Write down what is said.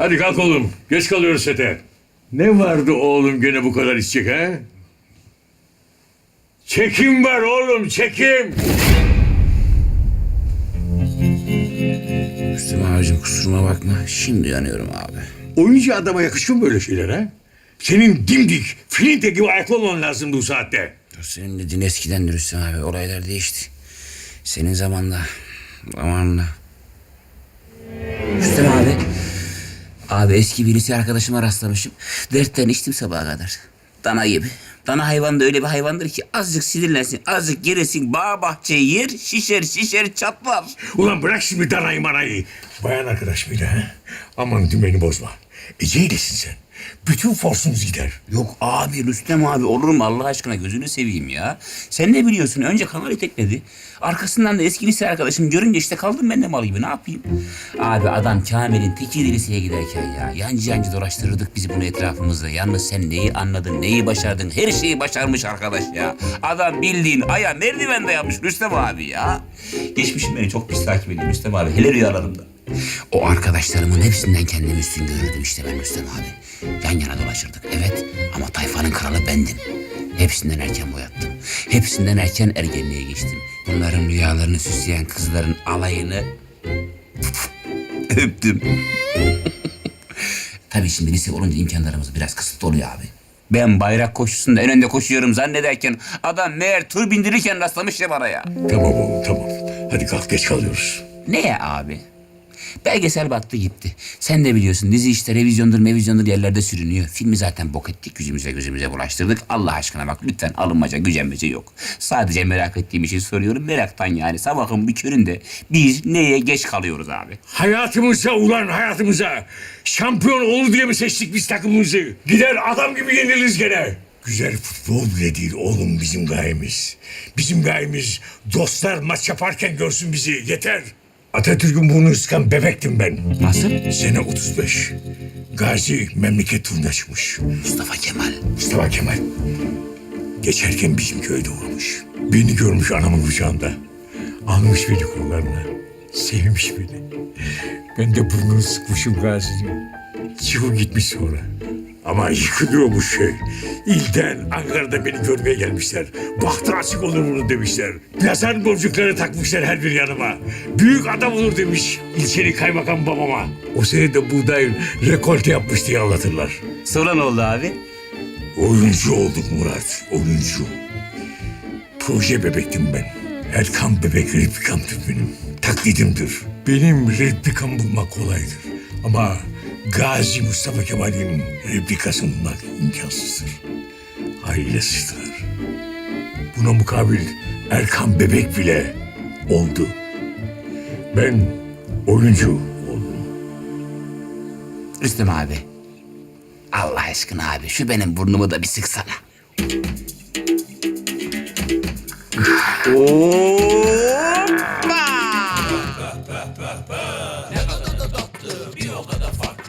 Hadi kalk oğlum. Geç kalıyoruz sete. Ne vardı oğlum gene bu kadar içecek ha? Çekim var oğlum çekim. Rüstem abicim kusuruma bakma. Şimdi yanıyorum abi. Oyuncu adama yakışır mı böyle şeyler ha? Senin dimdik, filinte gibi ayaklı olman lazım bu saatte. Dur senin dediğin eskidendir Rüstem abi. Olaylar değişti. Senin zamanla. Zamanla. Abi eski bir lise arkadaşıma rastlamışım. Dertten içtim sabaha kadar. Dana gibi. Dana hayvan da öyle bir hayvandır ki azıcık sinirlensin, azıcık geresin, bağ bahçeyi yer, şişer şişer çatlar. Ulan bırak şimdi danayı manayı. Bayan arkadaş mıydı ha? Aman dümeni bozma. Ece'ylesin sen. Bütün forsumuz gider. Yok abi Rüstem abi olur mu Allah aşkına gözünü seveyim ya. Sen ne biliyorsun önce kanalı tekledi. Arkasından da eski lise arkadaşım görünce işte kaldım ben de mal gibi ne yapayım. Abi adam Kamil'in teki liseye giderken ya. Yancı yancı dolaştırırdık biz bunu etrafımızda. Yalnız sen neyi anladın neyi başardın her şeyi başarmış arkadaş ya. Adam bildiğin aya merdiven dayamış Rüstem abi ya. Geçmişim beni çok pis takip ediyor Rüstem abi hele rüyalarımda. O arkadaşlarımın hepsinden kendimi üstün görürdüm işte ben Rüstem abi. Yan yana dolaşırdık evet ama tayfanın kralı bendim. Hepsinden erken boyattım. Hepsinden erken ergenliğe geçtim. Bunların rüyalarını süsleyen kızların alayını öptüm. Tabii şimdi lise olunca imkanlarımız biraz kısıtlı oluyor abi. Ben bayrak koşusunda en önde koşuyorum zannederken adam meğer tur bindirirken rastlamış ya bana ya. Tamam oğlum tamam. Hadi kalk geç kalıyoruz. Ne ya abi? Belgesel battı gitti. Sen de biliyorsun dizi işte revizyondur mevizyondur yerlerde sürünüyor. Filmi zaten bok ettik yüzümüze gözümüze bulaştırdık. Allah aşkına bak lütfen alınmaca gücenmece yok. Sadece merak ettiğim için soruyorum. Meraktan yani sabahın bir köründe biz neye geç kalıyoruz abi? Hayatımıza ulan hayatımıza. Şampiyon olur diye mi seçtik biz takımımızı? Gider adam gibi yeniliriz gene. Güzel futbol bile değil oğlum bizim gayemiz. Bizim gayemiz dostlar maç yaparken görsün bizi yeter. Atatürk'ün burnu sıkan bebektim ben. Nasıl? Sene 35. Gazi memleket turuna çıkmış. Mustafa Kemal. Mustafa Kemal. Geçerken bizim köyde uğramış. Beni görmüş anamın kucağında. Almış beni kollarına. Sevmiş beni. Ben de burnunu sıkmışım Gazi'nin. Çıkıp gitmiş sonra. Ama yıkılıyormuş şey. İlden, Ankara'da beni görmeye gelmişler. Bahtı açık olur bunu demişler. Yazan boncukları takmışlar her bir yanıma. Büyük adam olur demiş ilçeli kaymakam babama. O sene de buğdayın rekolte yapmış diye anlatırlar. Sonra ne oldu abi? Oyuncu olduk Murat, oyuncu. Proje bebektim ben. Erkan bebek replikamdır benim. Taklidimdir. Benim replikam bulmak kolaydır. Ama Gazi Mustafa Kemal'in replikasını bulmak imkansızdır. Ailesidir. Buna mukabil Erkan Bebek bile oldu. Ben oyuncu oldum. Rüstem abi. Allah aşkına abi şu benim burnumu da bir sıksana. Hoppa! ne kadar da tatlı bir o kadar farklı.